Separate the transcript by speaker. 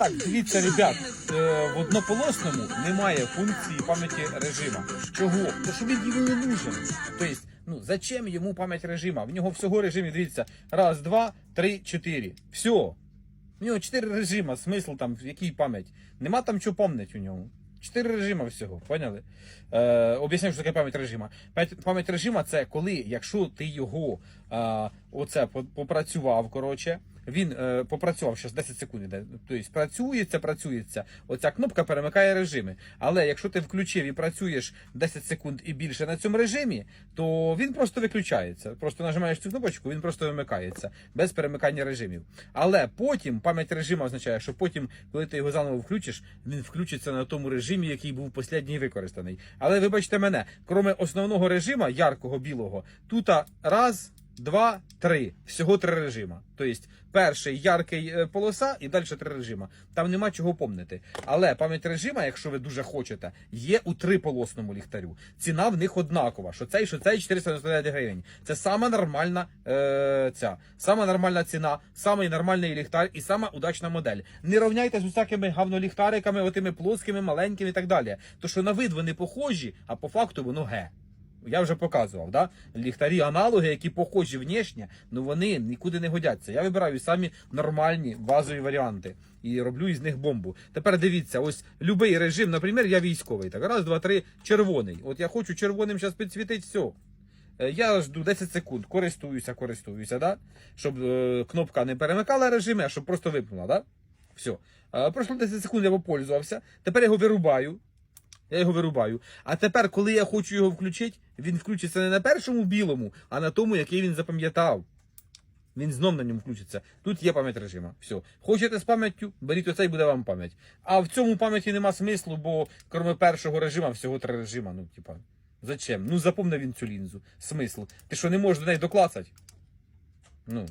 Speaker 1: Так, дивіться, ребят, е, в однополосному немає функції пам'яті режима. Чого? Тому що він йому не нужен. Тобто, ну зачем йому пам'ять режима? В нього всього режимів, дивіться, раз, два, три, чотири. Все. У нього чотири режима, смисл там, в якій пам'ять. Нема там чого пам'ять у ньому. Чотири режима всього, поняли? Е, об'ясняю, що таке пам'ять режима. Пам'ять режима це коли, якщо ти його е, оце попрацював, коротше, він е, попрацював зараз 10 секунд іде. Тобто працюється, працюється. Оця кнопка перемикає режими. Але якщо ти включив і працюєш 10 секунд і більше на цьому режимі, то він просто виключається. Просто нажимаєш цю кнопочку, він просто вимикається без перемикання режимів. Але потім пам'ять режиму означає, що потім, коли ти його заново включиш, він включиться на тому режимі, який був останній використаний. Але вибачте мене, кроме основного режима, яркого білого, тут раз. Два, три. Всього три режима. Тобто перший яркий е, полоса і далі три режима. Там нема чого помнити. Але пам'ять режима, якщо ви дуже хочете, є у триполосному ліхтарю. Ціна в них однакова. Що цей, що цей 499 гривень. Це сама нормальна е, ця, сама нормальна ціна, самий нормальний ліхтар і сама удачна модель. Не рівняйте з усякими гавноліхтариками, отими плоскими, маленькими і так далі. То що на вид вони похожі, а по факту воно ге. Я вже показував, да? ліхтарі аналоги, які похожі внешне, ну вони нікуди не годяться. Я вибираю самі нормальні базові варіанти і роблю із них бомбу. Тепер дивіться, ось любий режим, наприклад, я військовий. Так, раз, два, три, червоний. От я хочу червоним зараз підсвітити все. Я жду 10 секунд, користуюся, користуюся, да? щоб е, кнопка не перемикала режими, а щоб просто вимкнула. Да? Все. Е, пройшло 10 секунд, я попользувався. Тепер його вирубаю. Я його вирубаю. А тепер, коли я хочу його включити, він включиться не на першому білому, а на тому, який він запам'ятав. Він знов на ньому включиться. Тут є пам'ять режима. Все. Хочете з пам'яттю, беріть оцей, буде вам пам'ять. А в цьому пам'яті нема смислу, бо крім першого режима, всього три режима. Ну, типа, зачем? Ну, запомни він цю лінзу. Смисл. Ти що не можеш до неї доклацати? Ну,